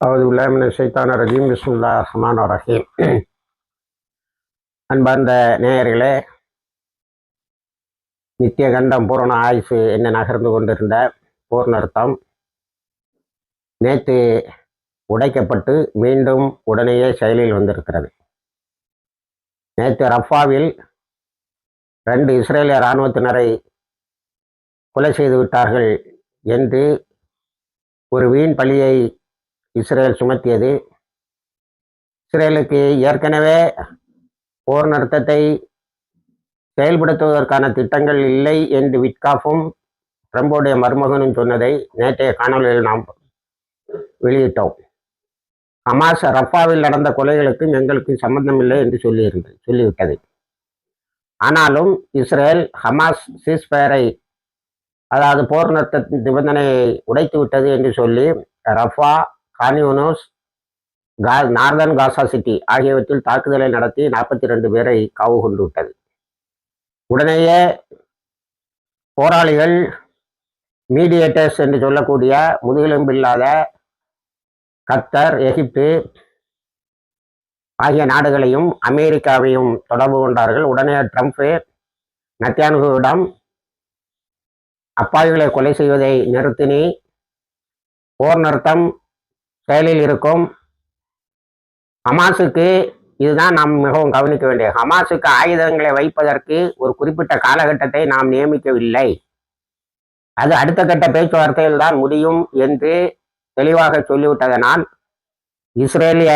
அவது சைத்தான ரஜீம் பிஸ்முல்லா ரஹ்மான் ரஹீம் அன்பார்ந்த நேயர்களே நித்திய கண்டம் பூரண ஆயுசு என்ன நகர்ந்து கொண்டிருந்த போர் நிறுத்தம். நேற்று உடைக்கப்பட்டு மீண்டும் உடனேயே செயலில் வந்திருக்கிறது. நேற்று ரஃபாவில் ரெண்டு இஸ்ரேலிய இராணுவத்தினரை கொலை செய்து விட்டார்கள் என்று ஒரு வீண் பழியை இஸ்ரேல் சுமத்தியது. இஸ்ரேலுக்கு ஏற்கனவே போர் நிறுத்தத்தை செயல்படுத்துவதற்கான திட்டங்கள் இல்லை என்று விட்காஃபும் ட்ரம்போடைய மருமகனும் சொன்னதை நேற்றைய காணொலியில் நாம் வெளியிட்டோம். ஹமாஸ் ரஃபாவில் நடந்த கொலைகளுக்கும் எங்களுக்கும் சம்பந்தமில்லை என்று சொல்லியிருந்தது சொல்லிவிட்டது. ஆனாலும் இஸ்ரேல் ஹமாஸ் சீஸ்பயரை அதாவது போர் நிறுத்த நிபந்தனையை உடைத்து விட்டது என்று சொல்லி ரஃபா கானியூனோஸ் கா நார்தன் காசா சிட்டி ஆகியவற்றில் தாக்குதலை நடத்தி நாற்பத்தி ரெண்டு பேரை காவு கொண்டு விட்டது. உடனேயே போராளிகள் மீடியேட்டர்ஸ் என்று சொல்லக்கூடிய முதுகெலும்பில்லாத கத்தர் எகிப்து ஆகிய நாடுகளையும் அமெரிக்காவையும் தொடர்பு கொண்டார்கள். உடனே ட்ரம்ப்பு நத்தியானுகுவிடம் அப்பாவிகளை கொலை செய்வதை நிறுத்தினி. போர் நிறுத்தம் செயலில் இருக்கும். ஹமாஸுக்கு இதுதான் நாம் மிகவும் கவனிக்க வேண்டிய ஹமாஸுக்கு ஆயுதங்களை வைப்பதற்கு ஒரு குறிப்பிட்ட காலகட்டத்தை நாம் நியமிக்கவில்லை. அது அடுத்த கட்ட பேச்சுவார்த்தையில் தான் முடியும் என்று தெளிவாக சொல்லிவிட்டதனால் இஸ்ரேலிய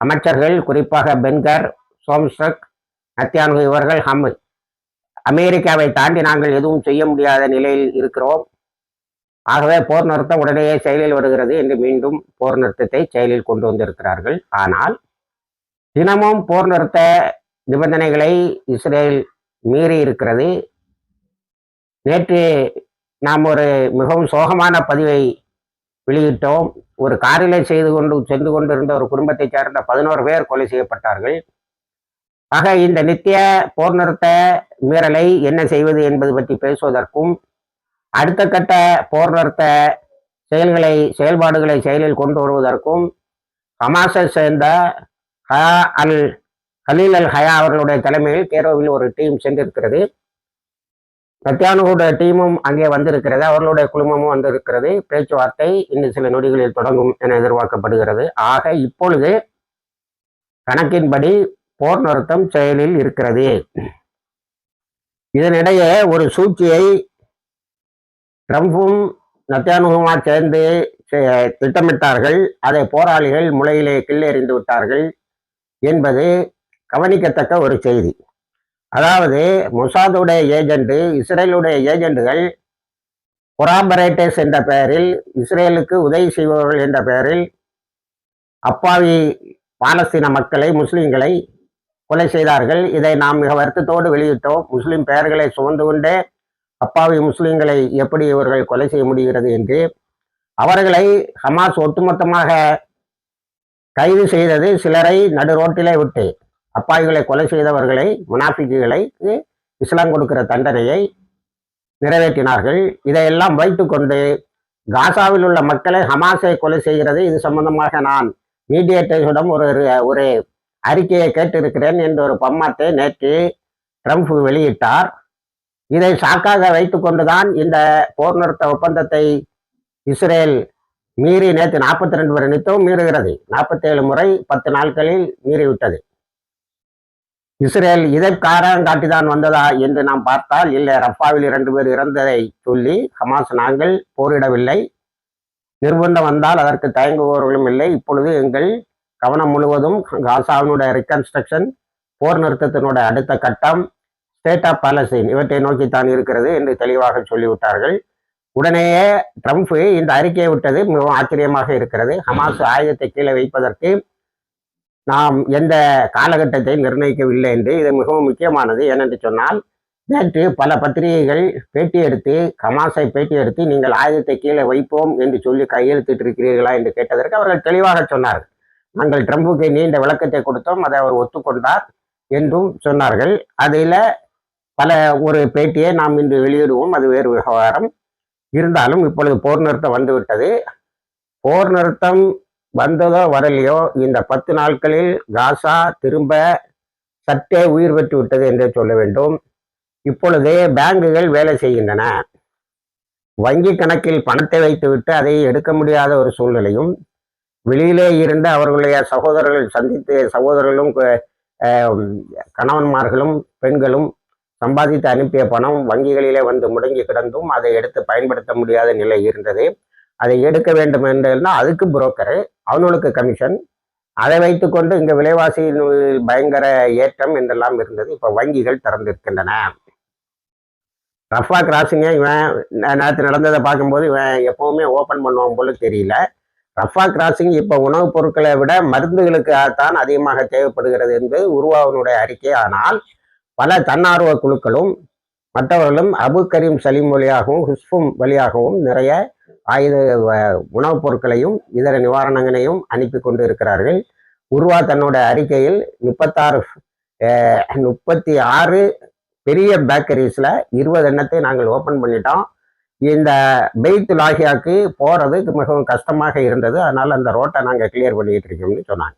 அமைச்சர்கள் குறிப்பாக பென்கர் சோம்ஸ்ட்ரக் நத்தியான்கு இவர்கள் ஹம் அமெரிக்காவை தாண்டி நாங்கள் எதுவும் செய்ய முடியாத நிலையில் இருக்கிறோம். ஆகவே போர் நிறுத்தம் உடனே செயலில் வருகிறது என்று மீண்டும் போர் நிறுத்தத்தை செயலில் கொண்டு வந்திருக்கிறார்கள். ஆனால் தினமும் போர் நிறுத்த நிபந்தனைகளை இஸ்ரேல் மீறி இருக்கிறது. நேற்று நாம் ஒரு மிகவும் சோகமான பதிவை வெளியிட்டோம். ஒரு காரிலே செய்து கொண்டு சென்று கொண்டிருந்த ஒரு குடும்பத்தை சேர்ந்த பதினோரு பேர் கொலை செய்யப்பட்டார்கள். ஆக இந்த நித்திய போர் நிறுத்த மீறலை என்ன செய்வது என்பது பற்றி பேசுவதற்கும் அடுத்த கட்ட போர் நிறுத்த செயல்களை செயல்பாடுகளை செயலில் கொண்டு வருவதற்கும் ஹமாஸை சேர்ந்த ஹயா அல் ஹலீல் அல் ஹயா அவர்களுடைய தலைமையில் கேரோவில் ஒரு டீம் சென்றிருக்கிறது. நத்தியானுடைய டீமும் அங்கே வந்திருக்கிறது. அவர்களுடைய குழுமமும் வந்திருக்கிறது. பேச்சுவார்த்தை இன்னும் சில நொடிகளில் தொடங்கும் என எதிர்பார்க்கப்படுகிறது. ஆக இப்பொழுது கணக்கின்படி போர் நிறுத்தம் செயலில் இருக்கிறது. இதனிடையே ஒரு சூழ்ச்சியை ட்ரம்பும் நத்தியானுகுமா சேர்ந்து திட்டமிட்டார்கள். அதை போராளிகள் முளையிலே கிள்ளெறிந்து விட்டார்கள் என்பது கவனிக்கத்தக்க ஒரு செய்தி. அதாவது முசாதுடைய ஏஜென்ட் இஸ்ரேலுடைய ஏஜெண்டுகள் கொராபரேட்டர்ஸ் என்ற பெயரில் இஸ்ரேலுக்கு உதவி செய்பவர்கள் என்ற பெயரில் அப்பாவி பாலஸ்தீன மக்களை முஸ்லீம்களை கொலை செய்தார்கள். இதை நாம் மிக வருத்தத்தோடு வெளியிட்டோம். முஸ்லீம் பெயர்களை சுமந்து கொண்டே அப்பாவி முஸ்லீம்களை எப்படி இவர்கள் கொலை செய்ய முடிகிறது என்று அவர்களை ஹமாஸ் ஒட்டுமொத்தமாக கைது செய்தது சிலரை நடு ரோட்டிலே விட்டு அப்பாவிகளை கொலை செய்தவர்களை முனாஃபிக்குகளை இஸ்லாம் கொடுக்கிற தண்டனையை நிறைவேற்றினார்கள். இதையெல்லாம் வைத்துக்கொண்டு காசாவில் உள்ள மக்களை ஹமாஸை கொலை செய்கிறது. இது சம்பந்தமாக நான் மீடியேட்டர்ஸிடம் ஒரு ஒரு அறிக்கையை கேட்டிருக்கிறேன் என்ற ஒரு பம்மாத்தை நேற்று ட்ரம்ப் வெளியிட்டார். இதை சாக்காக வைத்துக்கொண்டுதான் இந்த போர் நிறுத்த ஒப்பந்தத்தை இஸ்ரேல் மீறி நேற்று நாற்பத்தி ரெண்டு முறை நித்தவும் மீறுகிறது. நாற்பத்தேழு முறை பத்து நாட்களில் மீறிவிட்டது. இஸ்ரேல் இதை காரணம் காட்டிதான் வந்ததா என்று நாம் பார்த்தால் இல்லை ரஃபாவில் இரண்டு பேர் இறந்ததை சொல்லி ஹமாஸ் நாங்கள் போரிடவில்லை. நிர்பந்தம் வந்தால் அதற்கு தயங்குபவர்களும் இல்லை. இப்பொழுது எங்கள் கவனம் முழுவதும் காசாவினுடைய ரிகன்ஸ்ட்ரக்ஷன் போர் நிறுத்தத்தினுடைய அடுத்த கட்டம் ஸ்டேட் ஆஃப் பாலஸ்தீன் இவற்றை நோக்கித்தான் இருக்கிறது என்று தெளிவாக சொல்லிவிட்டார்கள். உடனேயே ட்ரம்ப் இந்த அறிக்கையை விட்டது மிகவும் ஆச்சரியமாக இருக்கிறது. ஹமாஸ் ஆயுதத்தை கீழே வைப்பதற்கு நாம் எந்த காலகட்டத்தை நிர்ணயிக்கவில்லை என்று இது மிகவும் முக்கியமானது. ஏனென்று சொன்னால் நேற்று பல பத்திரிகைகள் பேட்டி எடுத்து ஹமாஸை பேட்டி எடுத்து நீங்கள் ஆயுதத்தை கீழே வைப்போம் என்று சொல்லி கையெழுத்திட்டு இருக்கிறீர்களா என்று கேட்டதற்கு அவர்கள் தெளிவாக சொன்னார்கள். நாங்கள் ட்ரம்புக்கு நீண்ட விளக்கத்தை கொடுத்தோம் அதை அவர் ஒத்துக்கொண்டார் என்றும் சொன்னார்கள். அதில் பல ஒரு பேட்டியை நாம் இன்று வெளியிடுவோம். அது வேறு விவகாரம். இருந்தாலும் இப்பொழுது போர் நிறுத்தம் வந்துவிட்டது. போர் நிறுத்தம் வந்ததோ வரலையோ இந்த பத்து நாட்களில் காசா திரும்ப சற்றே உயிர் பெற்று விட்டது என்றே சொல்ல வேண்டும். இப்பொழுது பேங்குகள் வேலை செய்கின்றன. வங்கி கணக்கில் பணத்தை வைத்துவிட்டு அதை எடுக்க முடியாத ஒரு சூழ்நிலையும் வெளியிலே இருந்து அவர்களுடைய சகோதரர்கள் சந்தித்து சகோதரர்களும் கணவன்மார்களும் பெண்களும் சம்பாதித்து அனுப்பிய பணம் வங்கிகளிலே வந்து முடங்கி கிடந்தும் அதை எடுத்து பயன்படுத்த முடியாத நிலை இருந்தது. அதை எடுக்க வேண்டும் என்றுன்னா அதுக்கு புரோக்கரு அவனுக்கு கமிஷன் அதை வைத்துக்கொண்டு இங்கே விலைவாசியின் பயங்கர ஏற்றம் என்றெல்லாம் இருந்தது. இப்ப வங்கிகள் திறந்திருக்கின்றன. ரஃபா கிராசிங்க இவன் நேற்று நடந்ததை பார்க்கும்போது இவன் எப்பவுமே ஓப்பன் பண்ணுவான் போல தெரியல. ரஃபா கிராசிங் இப்போ உணவுப் பொருட்களை விட மருந்துகளுக்காகத்தான் அதிகமாக தேவைப்படுகிறது என்று உருவாவனுடைய அறிக்கை. ஆனால் பல தன்னார்வ குழுக்களும் மற்றவர்களும் அபு கரீம் சலீம் வழியாகவும் ஹுஸ்ஃபும் வழியாகவும் நிறைய ஆயுத வ- உணவுப் பொருட்களையும் இதர நிவாரணங்களையும் அனுப்பி கொண்டு இருக்கிறார்கள் உருவா தன்னோட அறிக்கையில் முப்பத்தாறு முப்பத்தி ஆறு பெரிய பேக்கரிஸில் இருபது எண்ணத்தை நாங்கள் ஓப்பன் பண்ணிட்டோம். இந்த பெய்த்து லாகியாவுக்கு போகிறதுக்கு மிகவும் கஷ்டமாக இருந்தது. அதனால் அந்த ரோட்டை நாங்கள் கிளியர் பண்ணிகிட்டு இருக்கோம்னு சொன்னாங்க.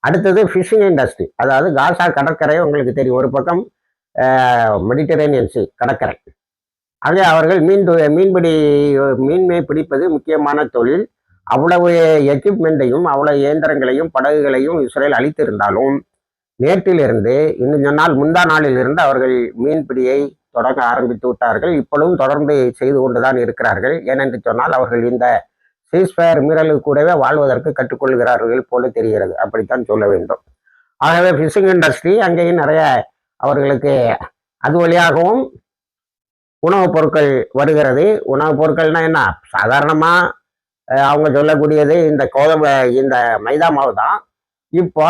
அடுத்தது ஃபிஷிங் இண்டஸ்ட்ரி அதாவது காசா கடற்கரை உங்களுக்கு தெரியும். ஒரு பக்கம் மெடிட்டரேனியன் சி கடற்கரை. அங்கே அவர்கள் மீன் தொ- மீன்பிடி மீன்மை பிடிப்பது முக்கியமான தொழில். அவ்வளவு எக்யூப்மெண்ட்டையும் அவ்வளவு இயந்திரங்களையும் படகுகளையும் இஸ்ரேல் அளித்திருந்தாலும் நேற்றிலிருந்து இன்னும் சொன்னால் முந்தா நாளிலிருந்து அவர்கள் மீன்பிடியை தொடங்க ஆரம்பித்து விட்டார்கள். இப்பொழுதும் தொடர்ந்து செய்து கொண்டுதான் இருக்கிறார்கள். ஏனென்று சொன்னால் அவர்கள் இந்த சீஸ்பயர் மீறலுக்கு கூடவே வாழ்வதற்கு கற்றுக்கொள்கிறார்கள் போல தெரிகிறது. அப்படித்தான் சொல்ல வேண்டும். ஆகவே ஃபிஷிங் இண்டஸ்ட்ரி அங்கேயும் நிறைய அவர்களுக்கு அது வழியாகவும் உணவுப் பொருட்கள் வருகிறது. உணவுப் பொருட்கள்னா என்ன? சாதாரணமாக அவங்க சொல்லக்கூடியது இந்த கோதுமை இந்த மைதா மாவு தான். இப்போ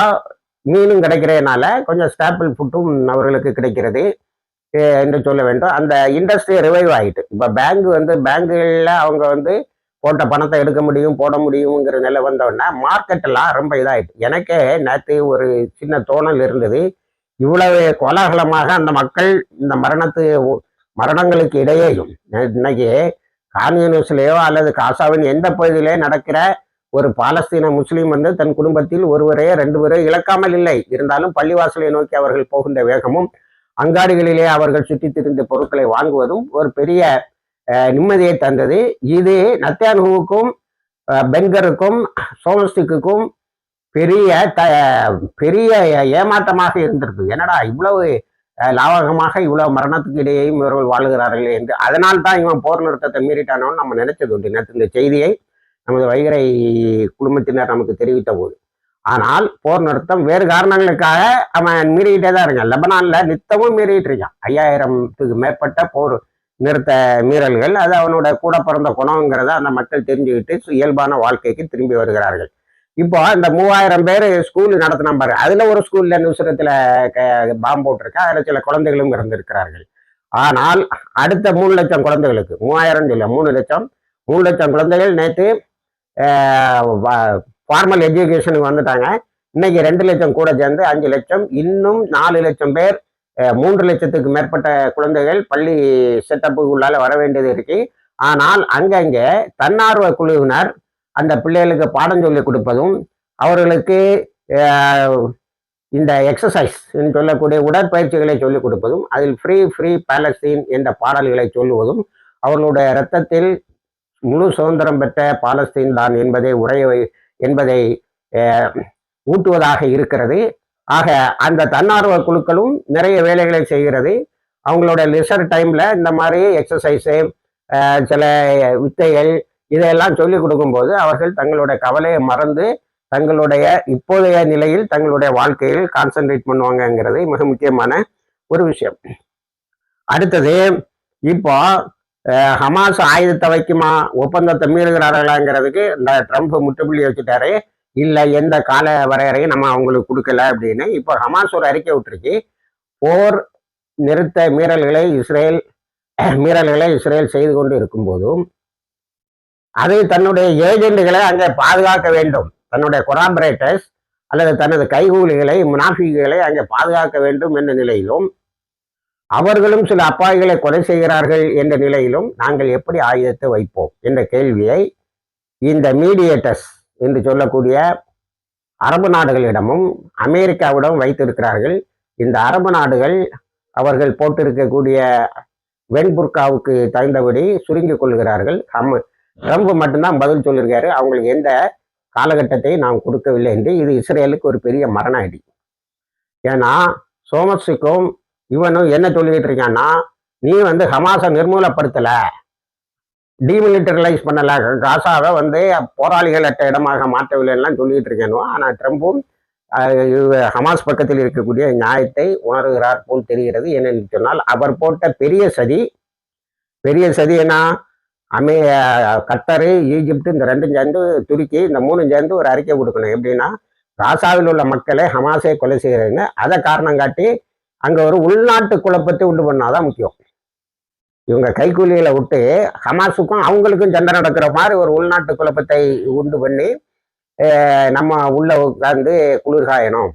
மீனும் கிடைக்கிறதுனால கொஞ்சம் ஸ்டாப்பிள் ஃபுட்டும் அவர்களுக்கு கிடைக்கிறது என்று சொல்ல வேண்டும். அந்த இண்டஸ்ட்ரி ரிவைவ் ஆகிட்டு இப்போ பேங்க் வந்து பேங்குகளில் அவங்க வந்து போட்ட பணத்தை எடுக்க முடியும் போட முடியுங்கிற நிலை வந்தோடனே மார்க்கெட்டெல்லாம் ரொம்ப இதாகிட்டு எனக்கே நேற்று ஒரு சின்ன தோணல் இருந்தது. இவ்வளவு கோலாகலமாக அந்த மக்கள் இந்த மரணத்து மரணங்களுக்கு இடையேயும் இன்னைக்கு கான்யூனிஸ்லேயோ அல்லது காசாவின் எந்த பகுதியிலே நடக்கிற ஒரு பாலஸ்தீன முஸ்லீம் வந்து தன் குடும்பத்தில் ஒருவரே ரெண்டு பேரோ இழக்காமல் இல்லை. இருந்தாலும் பள்ளிவாசலை நோக்கி அவர்கள் போகின்ற வேகமும் அங்காடிகளிலே அவர்கள் சுற்றித் திரிந்த பொருட்களை வாங்குவதும் ஒரு பெரிய நிம்மதியை தந்தது. இது நத்தியானுவுக்கும் பென்கருக்கும் சோமஸ்டிக்குக்கும் பெரிய த பெரிய ஏமாற்றமாக இருந்திருக்கு. என்னடா இவ்வளவு லாவகமாக இவ்வளவு மரணத்துக்கு இடையேயும் இவர்கள் வாழுகிறார்களே என்று. அதனால் தான் இவன் போர் நிறுத்தத்தை மீறிட்டானோன்னு நம்ம நினைச்சது உண்டு. நேற்று இந்த செய்தியை நமது வைகரை குடும்பத்தினர் நமக்கு தெரிவித்த போது. ஆனால் போர் நிறுத்தம் வேறு காரணங்களுக்காக அவன் மீறிக்கிட்டே தான் இருக்கான். லெபனான்ல நித்தமும் மீறிட்டு இருக்கான். ஐயாயிரத்துக்கு மேற்பட்ட போர் நிறுத்த மீறல்கள் அது அவனோட கூட பிறந்த குணங்கிறத அந்த மக்கள் தெரிஞ்சுக்கிட்டு சு- இயல்பான வாழ்க்கைக்கு திரும்பி வருகிறார்கள். இப்போ இந்த மூவாயிரம் பேர் ஸ்கூல் நடத்தினா பாரு. அதுல ஒரு ஸ்கூல்ல நுசுரத்துல பாம்பு போட்டிருக்கா. அதில் சில குழந்தைகளும் இறந்திருக்கிறார்கள். ஆனால் அடுத்த மூணு லட்சம் குழந்தைகளுக்கு மூவாயிரம் சொல்ல மூணு லட்சம் மூணு லட்சம் குழந்தைகள் நேற்று ஃபார்மல் எஜுகேஷனுக்கு வந்துட்டாங்க. இன்னைக்கு ரெண்டு லட்சம் கூட சேர்ந்து அஞ்சு லட்சம் இன்னும் நாலு லட்சம் பேர் மூன்று லட்சத்துக்கு மேற்பட்ட குழந்தைகள் பள்ளி செட்டப்புக்கு உள்ளால வர வேண்டியது இருக்கு. ஆனால் அங்கங்கே தன்னார்வ குழுவினர் அந்த பிள்ளைகளுக்கு பாடம் சொல்லி கொடுப்பதும் அவர்களுக்கு இந்த எக்ஸசைஸ் சொல்லக்கூடிய உடற்பயிற்சிகளை சொல்லிக் கொடுப்பதும் அதில் ஃப்ரீ ஃப்ரீ பாலஸ்தீன் என்ற பாடல்களை சொல்லுவதும் அவர்களுடைய இரத்தத்தில் முழு சுதந்திரம் பெற்ற பாலஸ்தீன் தான் என்பதை உரைய என்பதை ஊட்டுவதாக இருக்கிறது. ஆக அந்த தன்னார்வ குழுக்களும் நிறைய வேலைகளை செய்கிறது. அவங்களோட லெசர் டைம்ல இந்த மாதிரி எக்ஸசைஸு சில வித்தைகள் இதையெல்லாம் சொல்லிக் கொடுக்கும்போது அவர்கள் தங்களுடைய கவலையை மறந்து தங்களுடைய இப்போதைய நிலையில் தங்களுடைய வாழ்க்கையில் கான்சென்ட்ரேட் பண்ணுவாங்கங்கிறது மிக முக்கியமான ஒரு விஷயம். அடுத்தது இப்போ ஹமாஸ் ஆயுதத்தை வைக்குமா ஒப்பந்தத்தை மீறுகிறார்களாங்கிறதுக்கு இந்த ட்ரம்ப் முற்றுப்புள்ளி வச்சுட்டாரு. இல்லை எந்த கால வரையறையும் நம்ம அவங்களுக்கு கொடுக்கல அப்படின்னு. இப்போ ஹமாஸ் ஒரு அறிக்கை விட்டுருக்கு. போர் நிறுத்த மீறல்களை இஸ்ரேல் மீறல்களை இஸ்ரேல் செய்து கொண்டு இருக்கும்போதும் அது தன்னுடைய ஏஜெண்டுகளை அங்கே பாதுகாக்க வேண்டும். தன்னுடைய கொராபரேட்டர்ஸ் அல்லது தனது கைகூலிகளை முனாஃபிகளை அங்கே பாதுகாக்க வேண்டும் என்ற நிலையிலும் அவர்களும் சில அப்பாவிகளை கொலை செய்கிறார்கள் என்ற நிலையிலும் நாங்கள் எப்படி ஆயுதத்தை வைப்போம் என்ற கேள்வியை இந்த மீடியேட்டர்ஸ் என்று சொல்லக்கூடிய அரபு நாடுகளிடமும் அமெரிக்காவிடம் வைத்திருக்கிறார்கள். இந்த அரபு நாடுகள் அவர்கள் போட்டிருக்கக்கூடிய வெண்புர்காவுக்கு தகுந்தபடி சுருங்கிக் கொள்கிறார்கள். ஹம் ட்ரம்ப் மட்டும்தான் பதில் சொல்லியிருக்காரு. அவங்களுக்கு எந்த காலகட்டத்தை நாம் கொடுக்கவில்லை என்று. இது இஸ்ரேலுக்கு ஒரு பெரிய மரண அடி. ஏன்னா சோமஸுக்கும் இவனும் என்ன சொல்லிக்கிட்டு இருக்கான்னா நீ வந்து ஹமாஸை நிர்மூலப்படுத்தலை. டிமிலிட்டரலைஸ் பண்ணல காசாவை வந்து போராளிகளற்ற இடமாக மாற்றவில்லைன்னா சொல்லிட்டு இருக்கேனோ. ஆனால் ட்ரம்பும் ஹமாஸ் பக்கத்தில் இருக்கக்கூடிய நியாயத்தை உணர்கிறார் போல் தெரிகிறது. ஏனென்று சொன்னால் அவர் போட்ட பெரிய சதி பெரிய சதி என்ன? அமே கத்தரு ஈஜிப்ட் இந்த ரெண்டும் சேர்ந்து துருக்கி இந்த மூணும் சேர்ந்து ஒரு அறிக்கை கொடுக்கணும். எப்படின்னா காசாவில் உள்ள மக்களை ஹமாஸை கொலை செய்கிறதுன்னு அதை காரணம் காட்டி அங்கே ஒரு உள்நாட்டு குழப்பத்தை உண்டு பண்ணாதான் முக்கியம். இவங்க கைக்கூலிகளை விட்டு ஹமாஸுக்கும் அவங்களுக்கும் சண்டை நடக்கிற மாதிரி ஒரு உள்நாட்டு குழப்பத்தை உண்டு பண்ணி நம்ம உள்ள உட்கார்ந்து குளிர்காயணும்.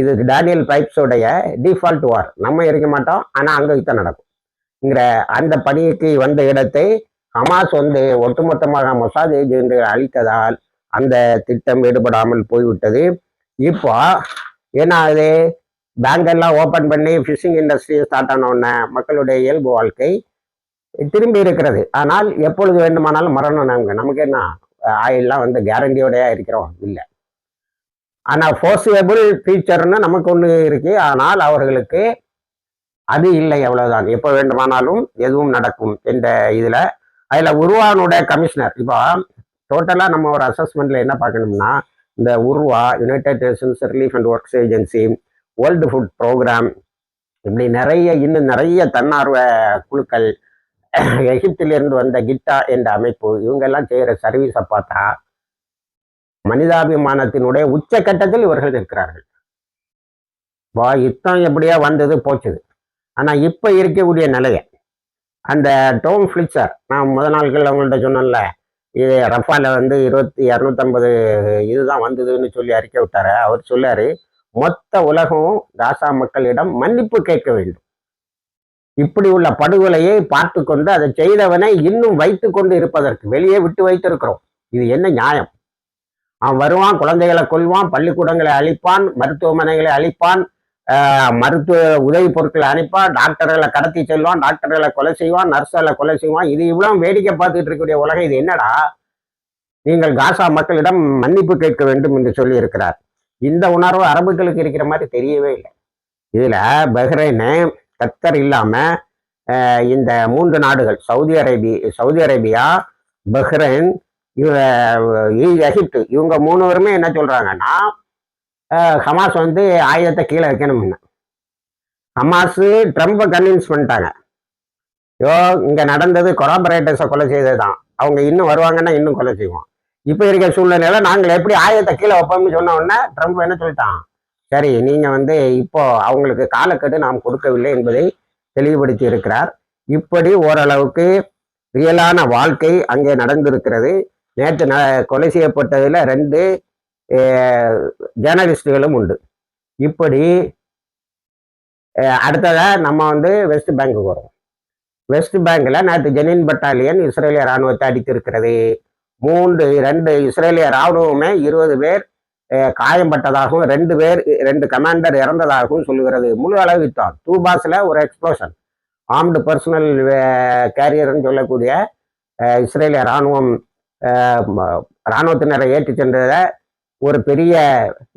இது டேனியல் பைப்ஸோடைய டிஃபால்ட் வார். நம்ம இருக்க மாட்டோம் ஆனால் அங்கே யுத்தம் நடக்கும்ங்கிற அந்த பணிக்கு வந்த இடத்தை ஹமாஸ் வந்து ஒட்டுமொத்தமாக மொசாத் ஏஜென்ட் அழித்ததால் அந்த திட்டம் ஈடுபடாமல் போய்விட்டது. இப்போ ஏன்னா அது பேங்க் எல்லாம் ஓப்பன் பண்ணி ஃபிஷிங் இண்டஸ்ட்ரி ஸ்டார்ட் ஆன உடனே மக்களுடைய இயல்பு வாழ்க்கை திரும்பி இருக்கிறது. ஆனால் எப்பொழுது வேண்டுமானாலும் மரணம் நாங்கள். நமக்கு என்ன ஆயில்லாம் வந்து கேரண்டியோடையா இருக்கிறோம்? இல்லை. ஆனால் ஃபோர்சியபிள் ஃபியூச்சர்னு நமக்கு ஒன்று இருக்கு. ஆனால் அவர்களுக்கு அது இல்லை அவ்வளவுதான். எப்போ வேண்டுமானாலும் எதுவும் நடக்கும் என்ற இதில். அதில் உருவானுடைய கமிஷனர் இப்போ டோட்டலாக நம்ம ஒரு அசஸ்மெண்ட்ல என்ன பார்க்கணும்னா இந்த உருவா United Nations relief and works agency world food programme இப்படி நிறைய இன்னும் நிறைய தன்னார்வ குழுக்கள் எகிப்திலிருந்து வந்த கிட்டா என்ற அமைப்பு இவங்கெல்லாம் செய்கிற சர்வீஸை பார்த்தா மனிதாபிமானத்தினுடைய உச்சக்கட்டத்தில் இவர்கள் இருக்கிறார்கள். வா யுத்தம் எப்படியா வந்தது போச்சுது. ஆனால் இப்போ இருக்கக்கூடிய நிலையை அந்த டோம் ஃபிளிச்சர் நான் முத நாட்கள் அவங்கள்ட்ட சொன்னேன்ல இது ரஃபால வந்து இருபத்தி இரநூத்தம்பது இதுதான் வந்ததுன்னு சொல்லி அறிக்கை விட்டாரு. அவர் சொல்லாரு மொத்த உலகம் காசா மக்களிடம் மன்னிப்பு கேட்க வேண்டும். இப்படி உள்ள படுகொலையை பார்த்து கொண்டு அதை செய்தவனை இன்னும் வைத்து கொண்டு இருப்பதற்கு வெளியே விட்டு வைத்திருக்கிறோம். இது என்ன நியாயம்? அவன் வருவான் குழந்தைகளை கொல்வான் பள்ளிக்கூடங்களை அழிப்பான் மருத்துவமனைகளை அழிப்பான் ஆஹ் மருத்துவ உதவி பொருட்களை அனுப்பான் டாக்டர்களை கடத்தி செல்வான் டாக்டர்களை கொலை செய்வான் நர்ஸர்களை கொலை செய்வான். இது இவ்வளவு வேடிக்கை பார்த்துட்டு இருக்கக்கூடிய உலகம். இது என்னடா? நீங்கள் காசா மக்களிடம் மன்னிப்பு கேட்க வேண்டும் என்று சொல்லி இருக்கிறார் இந்த உணர்வு அரபுகளுக்கு இருக்கிற மாதிரி தெரியவே இல்லை. இதுல பஹ்ரைனு கத்தர் இல்லாம இந்த மூன்று நாடுகள் சவுதி அரேபி சவுதி அரேபியா பஹ்ரைன் இவ- இ- எகிப்து இவங்க மூணு பேருமே என்ன சொல்றாங்கன்னா ஹமாஸ் வந்து ஆயுதத்தை கீழே வைக்கணும்னு. ஹமாஸ் ட்ரம்ப்பை கன்வின்ஸ் பண்ணிட்டாங்க. யோ இங்க நடந்தது கொராபரேட்டர்ஸை கொலை செய்ததுதான். அவங்க இன்னும் வருவாங்கன்னா இன்னும் கொலை செய்வோம். இப்போ இருக்க சூழ்நிலையில நாங்கள் எப்படி ஆயுதத்தை கீழே வைப்போம்னு சொன்ன உடனே ட்ரம்ப் என்ன சொல்லிட்டான்? சரி நீங்க வந்து இப்போ அவங்களுக்கு காலக்கெடு நாம் கொடுக்கவில்லை என்பதை தெளிவுபடுத்தி இருக்கிறார். இப்படி ஓரளவுக்கு ரியலான வாழ்க்கை அங்கே நடந்திருக்கிறது. நேற்று ந கொலை செய்யப்பட்டதில் ரெண்டு ஜேர்னலிஸ்டுகளும் உண்டு. இப்படி அடுத்ததாக நம்ம வந்து வெஸ்ட் பேங்க்குக்கு வரோம் வெஸ்ட் பேங்கில் நேற்று ஜெனின் பட்டாலியன் இஸ்ரேலிய ராணுவத்தை அடித்திருக்கிறது. மூன்று ரெண்டு இஸ்ரேலிய இராணுவமே இருபது பேர் காயம்பட்டதாகவும் ரெண்டு பேர் ரெண்டு கமாண்டர் இறந்ததாகவும் சொல்லுகிறது. முழு அளவு யுத்தம் தூபாஸில் ஒரு எக்ஸ்ப்ளோஷன் ஆர்ம்டு பர்சனல் கேரியர்னு சொல்லக்கூடிய இஸ்ரேலிய ராணுவம் இராணுவத்தினரை ராணுவத்தினரை ஏற்றி சென்றதை ஒரு பெரிய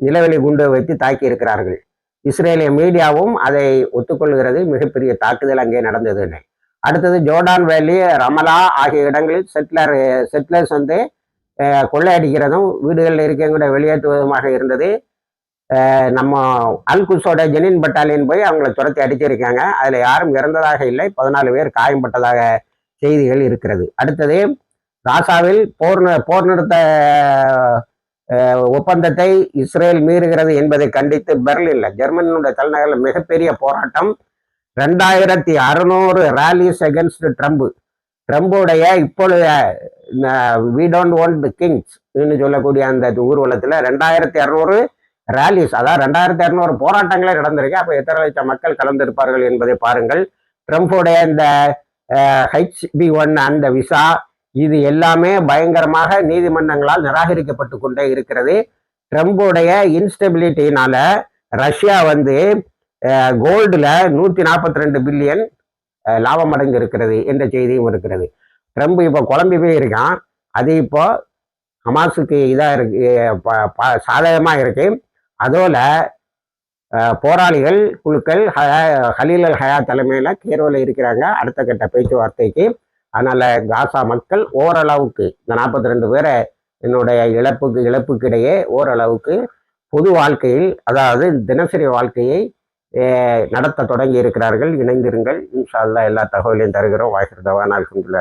நிலவெளி குண்டு வைத்து தாக்கி இருக்கிறார்கள் இஸ்ரேலிய மீடியாவும் அதை ஒத்துக்கொள்கிறது. மிகப்பெரிய தாக்குதல் அங்கே நடந்ததுன்னு. அடுத்தது ஜோர்டான் வேலி ரமலா ஆகிய இடங்களில் செட்டிலர் செட்டிலர்ஸ் வந்து கொள்ளையடிக்கிறதும் வீடுகளில் இருக்கவங்க வெளியேற்றுவதுமாக இருந்தது. நம்ம அல்குசோட ஜெனின் பட்டாலியன் போய் அவங்கள துரத்தி அடிச்சிருக்காங்க. அதில் யாரும் இறந்ததாக இல்லை. பதினாலு பேர் காயம்பட்டதாக செய்திகள் இருக்கிறது. அடுத்தது காசாவில் போர் போர் நிறுத்த ஒப்பந்தத்தை இஸ்ரேல் மீறுகிறது என்பதை கண்டித்து பெர்லின்ல ஜெர்மனியுடைய தலைநகரில் மிகப்பெரிய போராட்டம். ரெண்டாயிரத்தி அறுநூறு ரேலிஸ் அகேன்ஸ்ட் ட்ரம்ப் ட்ரம்புடைய இப்பொழுது வி டோன்ட் வாண்ட் கிங்ஸ் சொல்லக்கூடிய அந்த ஊர்வலத்தில் ரெண்டாயிரத்தி இரநூறு ரேலிஸ் அதாவது ரெண்டாயிரத்தி இரநூறு போராட்டங்களே நடந்திருக்கு. அப்போ எத்தனை லட்சம் மக்கள் கலந்திருப்பார்கள் என்பதை பாருங்கள். ட்ரம்ப்போடைய இந்த ஹெச்பி ஒன் அந்த விசா இது எல்லாமே பயங்கரமாக நீதிமன்றங்களால் நிராகரிக்கப்பட்டு கொண்டே இருக்கிறது. ட்ரம்ப்போடைய இன்ஸ்டெபிலிட்டினால ரஷ்யா வந்து கோல்டில் நூற்றி நாற்பத்தி ரெண்டு பில்லியன் லாபம் அடைந்து இருக்கிறது என்ற செய்தியும் இருக்கிறது. ட்ரம்ப் இப்போ குழம்பி போய் இருக்கான் அது இப்போ ஹமாஸுக்கு இதாக இருக்கு ப- ப- இருக்கு. அதோல போராளிகள் குழுக்கள் ஹலீல் அல் ஹயா தலைமையில் கேரோவில் இருக்கிறாங்க அடுத்த கட்ட பேச்சுவார்த்தைக்கு. அதனால் காசா மக்கள் ஓரளவுக்கு இந்த நாற்பத்தி ரெண்டு பேரை என்னுடைய இழப்புக்கு இழப்புக்கு இடையே ஓரளவுக்கு பொது வாழ்க்கையில் அதாவது தினசரி வாழ்க்கையை நடத்த தொடங்கி இருக்கிறார்கள். இணைந்திருங்கள். இன்ஷா அல்லாஹ் எல்லா தகவலையும் தருகிறோம். வாய்ஸ் தவானால் குந்துள்ள